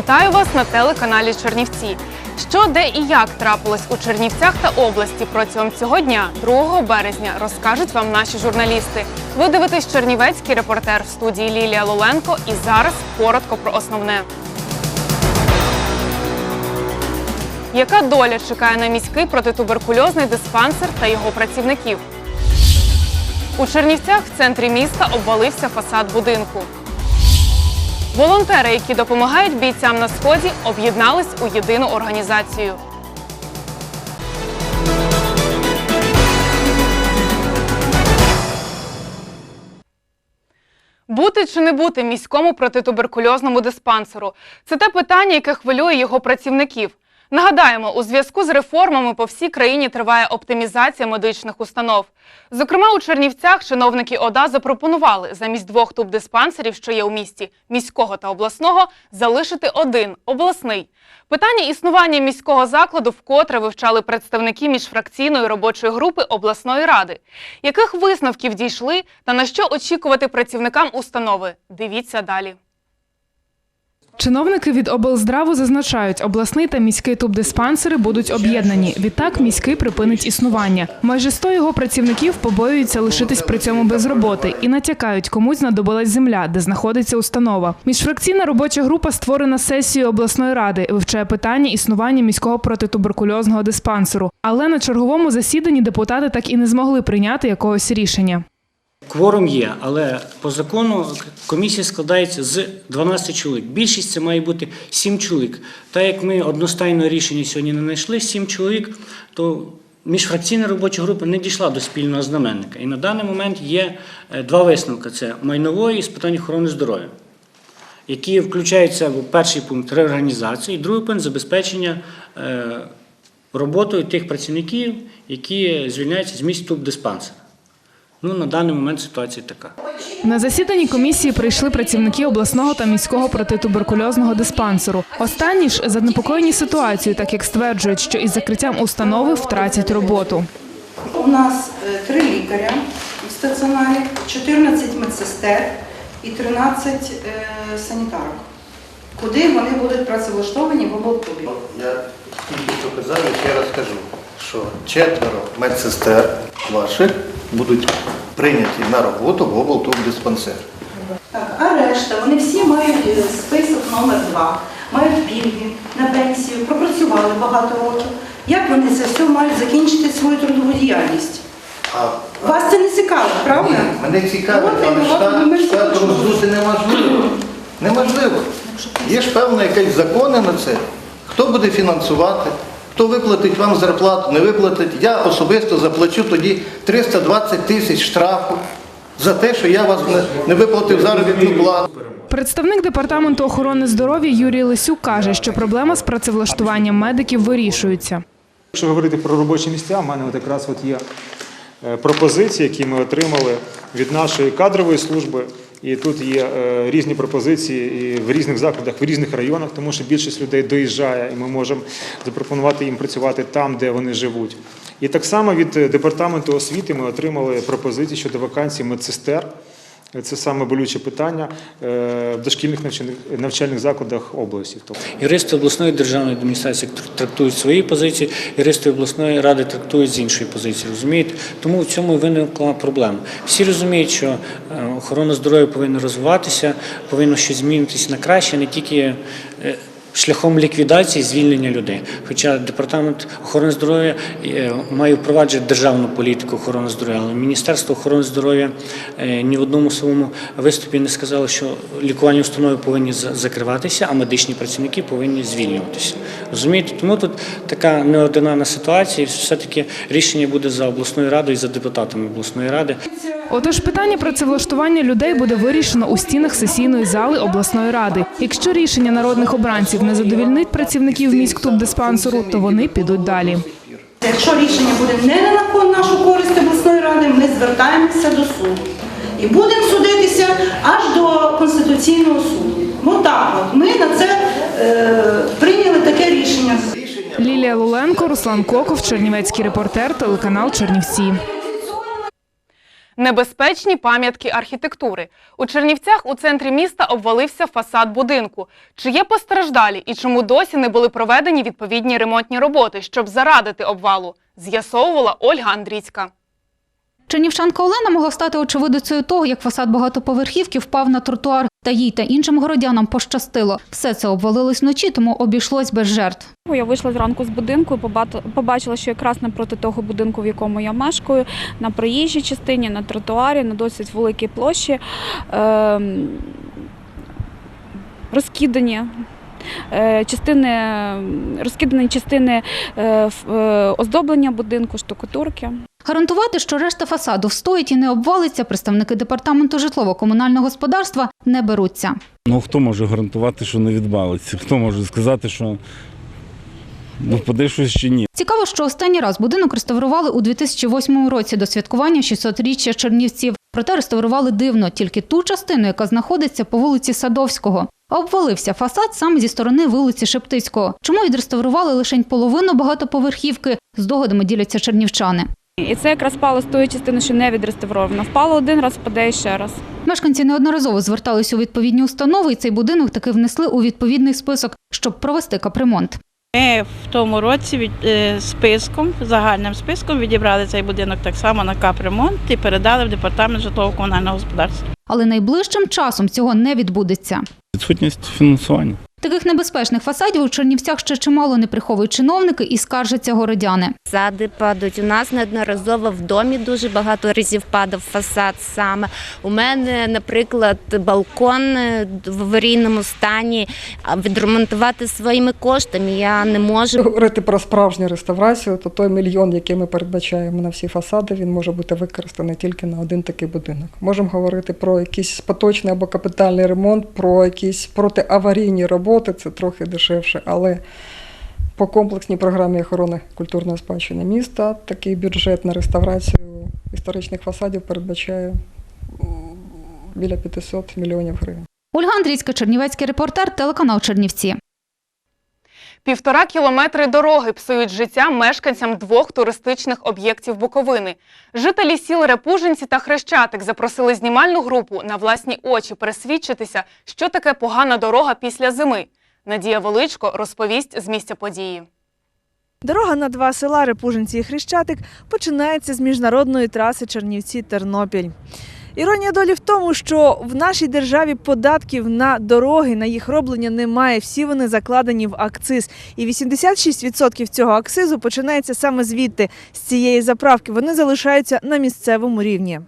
Вітаю вас на телеканалі Чернівці. Що, де і як трапилось у Чернівцях та області протягом цього дня, 2 березня, розкажуть вам наші журналісти. Ви дивитесь Чернівецький репортер в студії Лілія Лоленко. І зараз коротко про основне. Яка доля чекає на міський протитуберкульозний диспансер та його працівників? У Чернівцях в центрі міста обвалився фасад будинку. Волонтери, які допомагають бійцям на сході, об'єднались у єдину організацію. Бути чи не бути міському протитуберкульозному диспансеру це те питання, яке хвилює його працівників. Нагадаємо, у зв'язку з реформами по всій країні триває оптимізація медичних установ. Зокрема, у Чернівцях чиновники ОДА запропонували замість двох тубдиспансерів, що є у місті міського та обласного, залишити один обласний. Питання існування міського закладу вкотре вивчали представники міжфракційної робочої групи обласної ради. Яких висновків дійшли та на що очікувати працівникам установи? Дивіться далі. Чиновники від облздраву зазначають, обласний та міський тубдиспансери будуть об'єднані. Відтак міський припинить існування. Майже 100 його працівників побоюються лишитись при цьому без роботи і натякають, комусь знадобилась земля, де знаходиться установа. Міжфракційна робоча група створена сесією обласної ради, вивчає питання існування міського протитуберкульозного диспансеру. Але на черговому засіданні депутати так і не змогли прийняти якогось рішення. Кворум є, але по закону комісія складається з 12 чоловік. Більшість це має бути 7 чоловік. Так як ми одностайного рішення сьогодні не знайшли 7 чоловік, то міжфракційна робоча група не дійшла до спільного знаменника. І на даний момент є е, два висновки: це майнової і з питань охорони здоров'я, які включаються в перший пункт реорганізації, і другий пункт забезпечення е, роботою тих працівників, які звільняються з місць тубдиспансера. Ну, на даний момент ситуація така. На засіданні комісії прийшли працівники обласного та міського протитуберкульозного диспансеру. Останні ж занепокоєні ситуацією, так як стверджують, що із закриттям установи втратять роботу. У нас е, три лікаря в стаціонарі, 14 медсестер і 13 е, санітарок. Куди вони будуть працевлаштовані в облтубі? Я тільки що казав, і ще раз кажу, що четверо медсестер ваших будуть прийняті на роботу в облтубдиспансер. Так, а решта, вони всі мають е, список номер 2 мають пільги на пенсію, пропрацювали багато років. Як вони це все мають закінчити свою трудову діяльність? А Вас це не цікаво, правда? ні, мене цікавить, От, але штат, штат роздути неможливо. Неможливо. Є ж певні якісь закони на це. Хто буде фінансувати, хто виплатить вам зарплату, не виплатить. Я особисто заплачу тоді 320 тисяч штрафу за те, що я вас не, виплатив заробітну плату. Представник департаменту охорони здоров'я Юрій Лисюк каже, що проблема з працевлаштуванням медиків вирішується. Якщо говорити про робочі місця, в мене от якраз от є е, пропозиції, які ми отримали від нашої кадрової служби. І тут є е, різні пропозиції і в різних закладах, в різних районах, тому що більшість людей доїжджає, і ми можемо запропонувати їм працювати там, де вони живуть. І так само від е, департаменту освіти ми отримали пропозиції щодо вакансій медсестер. Це саме болюче питання е, в дошкільних навчальних, закладах області. Тобто Юристи обласної державної адміністрації трактують свої позиції, юристи обласної ради трактують з іншої позиції. Розумієте? Тому в цьому виникла проблема. Всі розуміють, що е, охорона здоров'я повинна розвиватися, повинно щось змінитися на краще, не тільки е, шляхом ліквідації звільнення людей. Хоча департамент охорони здоров'я е, має впроваджувати державну політику охорони здоров'я, але Міністерство охорони здоров'я е, ні в одному своєму виступі не сказало, що лікувальні установи повинні за- закриватися, а медичні працівники повинні звільнюватися. Розумієте, тому тут така неординарна ситуація, і все-таки рішення буде за обласною радою і за депутатами обласної ради. Отож, питання працевлаштування людей буде вирішено у стінах сесійної зали обласної ради. Якщо рішення народних обранців не задовільнить працівників міськтубдиспансеру, то вони підуть далі. Якщо рішення буде не на нашу користь обласної ради, ми звертаємося до суду. І будемо судитися аж до Конституційного суду. Ну так от, ми на це е, прийняли таке рішення. Лілія Луленко, Руслан Коков, Чернівецький репортер, телеканал Чернівці. Небезпечні пам'ятки архітектури. У Чернівцях у центрі міста обвалився фасад будинку. Чи є постраждалі і чому досі не були проведені відповідні ремонтні роботи, щоб зарадити обвалу? З'ясовувала Ольга Андрійська. Чернівчанка Олена могла стати очевидицею того, як фасад багатоповерхівки впав на тротуар. Та їй та іншим городянам пощастило. Все це обвалилось вночі, тому обійшлось без жертв. Я вийшла зранку з будинку і побачила, що якраз напроти того будинку, в якому я мешкаю, на проїжджій частині, на тротуарі, на досить великій площі ем, розкидані. е, Частини розкидані частини е, е, оздоблення будинку, штукатурки. Гарантувати, що решта фасаду встоїть і не обвалиться, представники департаменту житлово-комунального господарства не беруться. Ну хто може гарантувати, що не відбалиться? Хто може сказати, що ну, впаде щось чи ні? Цікаво, що останній раз будинок реставрували у 2008 році до святкування 600-річчя Чернівців. Проте реставрували дивно тільки ту частину, яка знаходиться по вулиці Садовського. А Обвалився фасад саме зі сторони вулиці Шептицького. Чому відреставрували лише половину багатоповерхівки? З догодами діляться чернівчани. І це якраз спало з тої частини, що не відреставровано. Впало один раз, впаде і ще раз. Мешканці неодноразово звертались у відповідні установи, і цей будинок таки внесли у відповідний список, щоб провести капремонт. Ми в тому році від, е, списком, загальним списком відібрали цей будинок так само на капремонт і передали в департамент житлово-комунального господарства. Але найближчим часом цього не відбудеться. Відсутність фінансування. Таких небезпечних фасадів у Чернівцях ще чимало не приховують чиновники і скаржаться городяни. Фасади падають. У нас неодноразово в домі дуже багато разів падав фасад саме. У мене, наприклад, балкон в аварійному стані. А відремонтувати своїми коштами я не можу. Говорити про справжню реставрацію, то той мільйон, який ми передбачаємо на всі фасади, він може бути використаний тільки на один такий будинок. Можемо говорити про якийсь поточний або капітальний ремонт, про якісь протиаварійні роботи, це трохи дешевше, але по комплексній програмі охорони культурної спадщини міста такий бюджет на реставрацію історичних фасадів передбачає біля 500 мільйонів гривень. Ольга Андрійська, Чернівецький репортер, телеканал Чернівці. Півтора кілометри дороги псують життя мешканцям двох туристичних об'єктів Буковини. Жителі сіл Репужинці та Хрещатик запросили знімальну групу на власні очі пересвідчитися, що таке погана дорога після зими. Надія Величко розповість з місця події. Дорога на два села Репужинці і Хрещатик починається з міжнародної траси Чернівці-Тернопіль. Іронія долі в тому, що в нашій державі податків на дороги, на їх роблення немає. Всі вони закладені в акциз. І 86% цього акцизу починається саме звідти, з цієї заправки. Вони залишаються на місцевому рівні.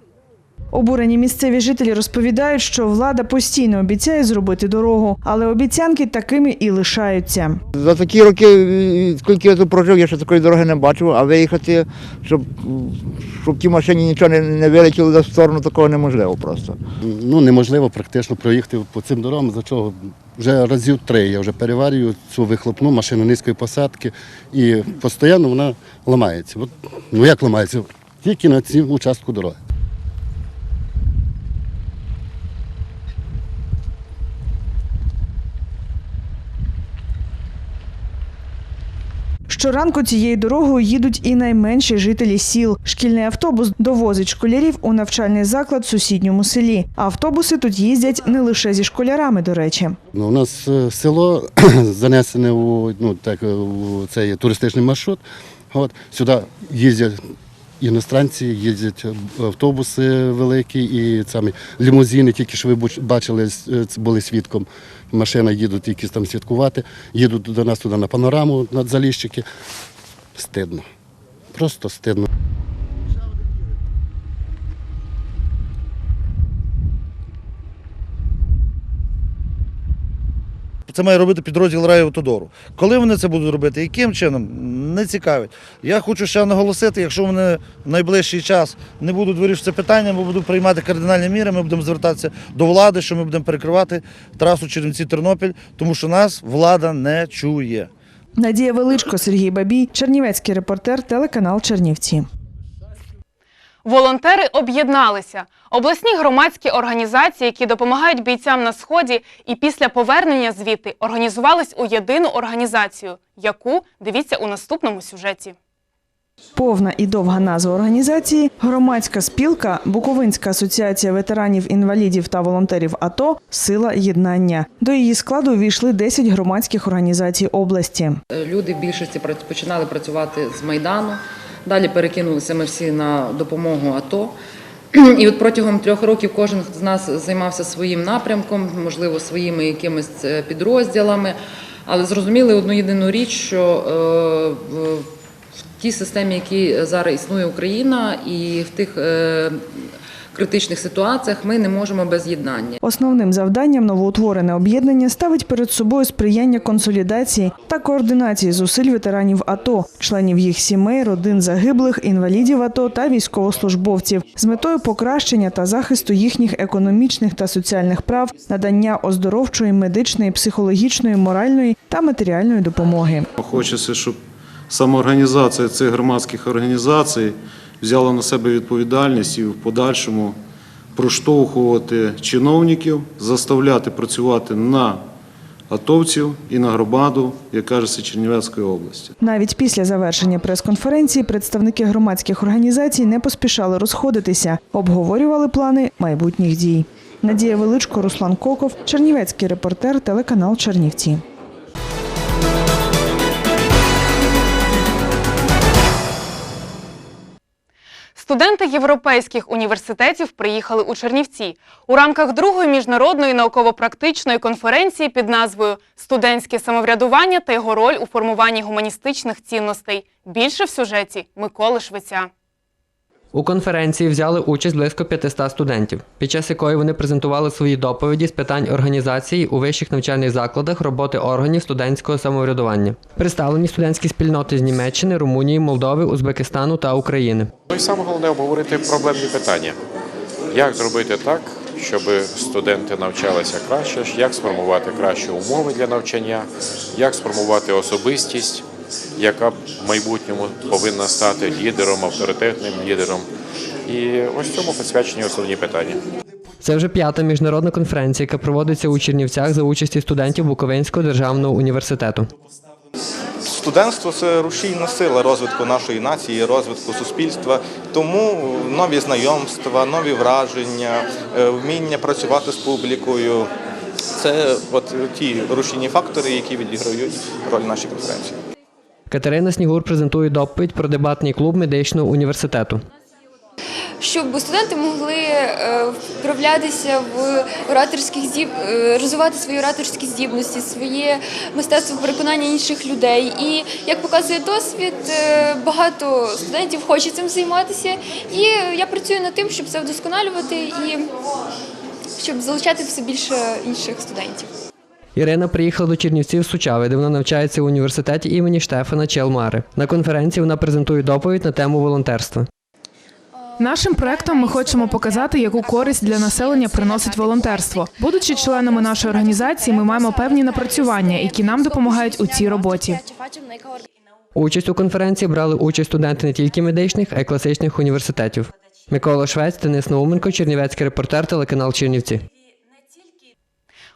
Обурені місцеві жителі розповідають, що влада постійно обіцяє зробити дорогу, але обіцянки такими і лишаються. За такі роки, скільки я тут прожив, я ще такої дороги не бачив, а виїхати, щоб, щоб ті машині нічого не, не вилетіло в сторону, такого неможливо просто. Ну, неможливо практично проїхати по цим дорогам, за чого вже разів три. Я вже переварюю цю вихлопну машину низької посадки і постійно вона ламається. От, ну як ламається? Тільки на цій участку дороги. Щоранку цією дорогою їдуть і найменші жителі сіл. Шкільний автобус довозить школярів у навчальний заклад в сусідньому селі. Автобуси тут їздять не лише зі школярами, до речі. Ну, у нас е, село занесене у, ну, так, у цей туристичний маршрут. От, сюди їздять іностранці, їздять автобуси великі і самі лімузини, тільки що ви бачили, е, були свідком. Машина їдуть якісь там святкувати, їдуть до нас туди на панораму на Заліщики. Стидно. Просто стидно. Це має робити підрозділ райавтодору. Коли вони це будуть робити, яким чином, не цікавить. Я хочу ще наголосити, якщо вони в найближчий час не будуть вирішувати питання, ми будемо приймати кардинальні міри, ми будемо звертатися до влади, що ми будемо перекривати трасу Чернівці-Тернопіль, тому що нас влада не чує. Надія Величко, Сергій Бабій, Чернівецький репортер, телеканал Чернівці. Волонтери об'єдналися. Обласні громадські організації, які допомагають бійцям на сході, і після повернення звідти організувались у єдину організацію, яку дивіться у наступному сюжеті. Повна і довга назва організації громадська спілка Буковинська асоціація ветеранів інвалідів та волонтерів АТО Сила єднання. До її складу увійшли 10 громадських організацій області. Люди в більшості починали працювати з Майдану. Далі перекинулися ми всі на допомогу АТО. І от протягом трьох років кожен з нас займався своїм напрямком, можливо, своїми якимись е, підрозділами. Але зрозуміли одну єдину річ, що е, тій системі, які зараз існує Україна, і в тих е, критичних ситуаціях ми не можемо без єднання. Основним завданням новоутворене об'єднання ставить перед собою сприяння консолідації та координації зусиль ветеранів АТО, членів їх сімей, родин загиблих, інвалідів АТО та військовослужбовців з метою покращення та захисту їхніх економічних та соціальних прав, надання оздоровчої, медичної, психологічної, моральної та матеріальної допомоги. Хочеться, щоб самоорганізація цих громадських організацій взяла на себе відповідальність і в подальшому проштовхувати чиновників, заставляти працювати на атовців і на громаду, як кажеться, Чернівецької області. Навіть після завершення прес-конференції представники громадських організацій не поспішали розходитися, обговорювали плани майбутніх дій. Надія Величко, Руслан Коков, Чернівецький репортер, телеканал Чернівці. Студенти європейських університетів приїхали у Чернівці у рамках другої міжнародної науково-практичної конференції під назвою Студентське самоврядування та його роль у формуванні гуманістичних цінностей. Більше в сюжеті Миколи Швеця. У конференції взяли участь близько 500 студентів, під час якої вони презентували свої доповіді з питань організації у вищих навчальних закладах роботи органів студентського самоврядування. Представлені студентські спільноти з Німеччини, Румунії, Молдови, Узбекистану та України. Ну саме головне обговорити проблемні питання. Як зробити так, щоб студенти навчалися краще, як сформувати кращі умови для навчання, як сформувати особистість, яка в майбутньому повинна стати лідером, авторитетним лідером. І ось цьому посвячені основні питання. Це вже п'ята міжнародна конференція, яка проводиться у Чернівцях за участі студентів Буковинського державного університету. Студентство це рушійна сила розвитку нашої нації, розвитку суспільства. Тому нові знайомства, нові враження, е, вміння працювати з публікою це от ті рушійні фактори, які відіграють роль нашій конференції. Катерина Снігур презентує доповідь про дебатний клуб медичного університету. щоб студенти могли е, вправлятися в ораторських здіб, е, розвивати свої ораторські здібності, своє мистецтво переконання інших людей. І як показує досвід, е, багато студентів хоче цим займатися. І я працюю над тим, щоб це вдосконалювати і щоб залучати все більше інших студентів. Ірина приїхала до Чернівців з Сучави, де вона навчається у університеті імені Штефана Челмари. На конференції вона презентує доповідь на тему волонтерства. Нашим проектом ми хочемо показати, яку користь для населення приносить волонтерство. Будучи членами нашої організації, ми маємо певні напрацювання, які нам допомагають у цій роботі. Участь у конференції брали участь студенти не тільки медичних, а й класичних університетів. Микола Швець, Денис Науменко, Чернівецький репортер, телеканал Чернівці.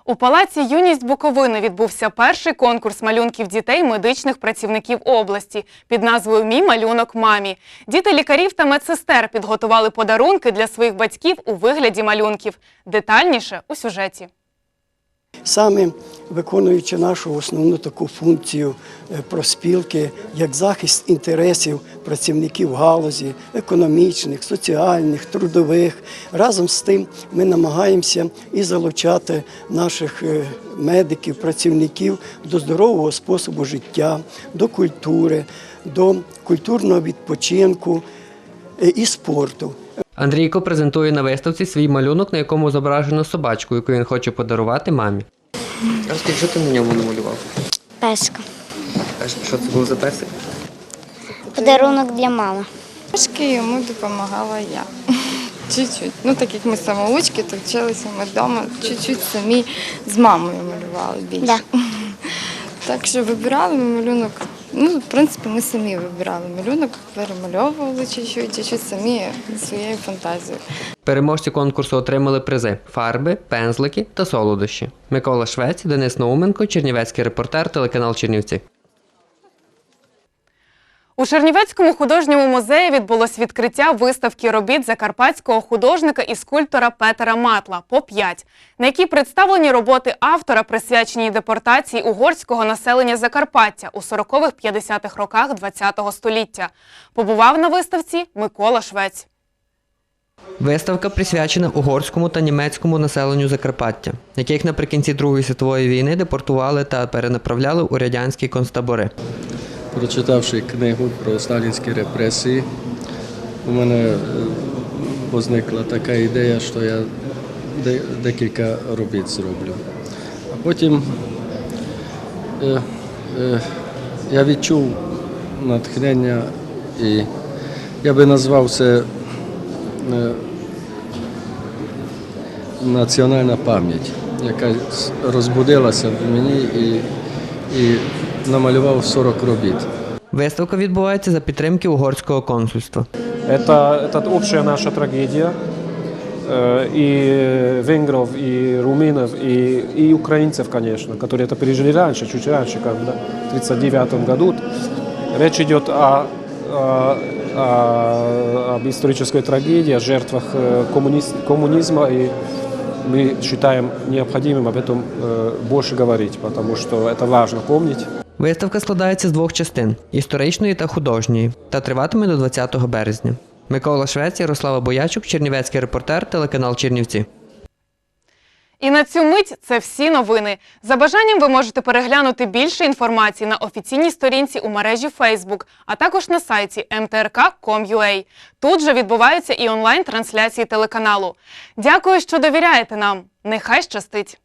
У палаці Юність Буковини відбувся перший конкурс малюнків дітей медичних працівників області під назвою Мій малюнок мамі. Діти лікарів та медсестер підготували подарунки для своїх батьків у вигляді малюнків. Детальніше у сюжеті. Саме виконуючи нашу основну таку функцію е, проспілки, як захист інтересів працівників галузі, економічних, соціальних, трудових. Разом з тим ми намагаємося і залучати наших е, медиків, працівників до здорового способу життя, до культури, до культурного відпочинку е, і спорту. Андрійко презентує на виставці свій малюнок, на якому зображено собачку, яку він хоче подарувати мамі. Розкажи, що ти на ньому намалював? Песика. Що це був за песик? Подарунок для мами. Трошки йому допомагала я. Чуть-чуть. Ну, так як ми самоучки, то вчилися ми вдома, чуть-чуть самі з мамою малювали більше. Так що вибирали ми малюнок. Ну, в принципі, ми самі вибирали малюнок, перемальовували чуть-чуть, чуть-чуть самі своєю фантазією. Переможці конкурсу отримали призи: фарби, пензлики та солодощі. Микола Швець, Денис Науменко, Чернівецький репортер, телеканал Чернівці. У Чернівецькому художньому музеї відбулось відкриття виставки робіт закарпатського художника і скульптора Петера Матла по 5, на якій представлені роботи автора, присвячені депортації угорського населення Закарпаття у 40-50-х роках ХХ століття. Побував на виставці Микола Швець. Виставка присвячена угорському та німецькому населенню Закарпаття, яких наприкінці Другої світової війни депортували та перенаправляли у радянські концтабори. Прочитавши книгу про сталінські репресії, у мене е, возникла така ідея, що я декілька робіт зроблю. А потім е, е, я відчув натхнення і я би назвав це національна пам'ять, яка розбудилася в мені і, і намалював 40 робіт. Виставка відбувається за підтримки угорського консульства. Это, это общая наша трагедия. Э, И венгров, и румынов, и, и украинцев, конечно, которые это пережили раньше, чуть раньше, как бы, да, в 1939 году. Речь идет о, о- о- об исторической трагедии, о жертвах э, коммуниз- коммунизма, и мы считаем необходимым об этом э, больше говорить, потому что это важно помнить. Виставка складається з двох частин історичної та художньої, та триватиме до 20 березня. Микола Швець, Ярослава Боячук, Чернівецький репортер, телеканал Чернівці. І на цю мить це всі новини. За бажанням ви можете переглянути більше інформації на офіційній сторінці у мережі Facebook, а також на сайті mtrk.com.ua. Тут же відбуваються і онлайн-трансляції телеканалу. Дякую, що довіряєте нам. Нехай щастить!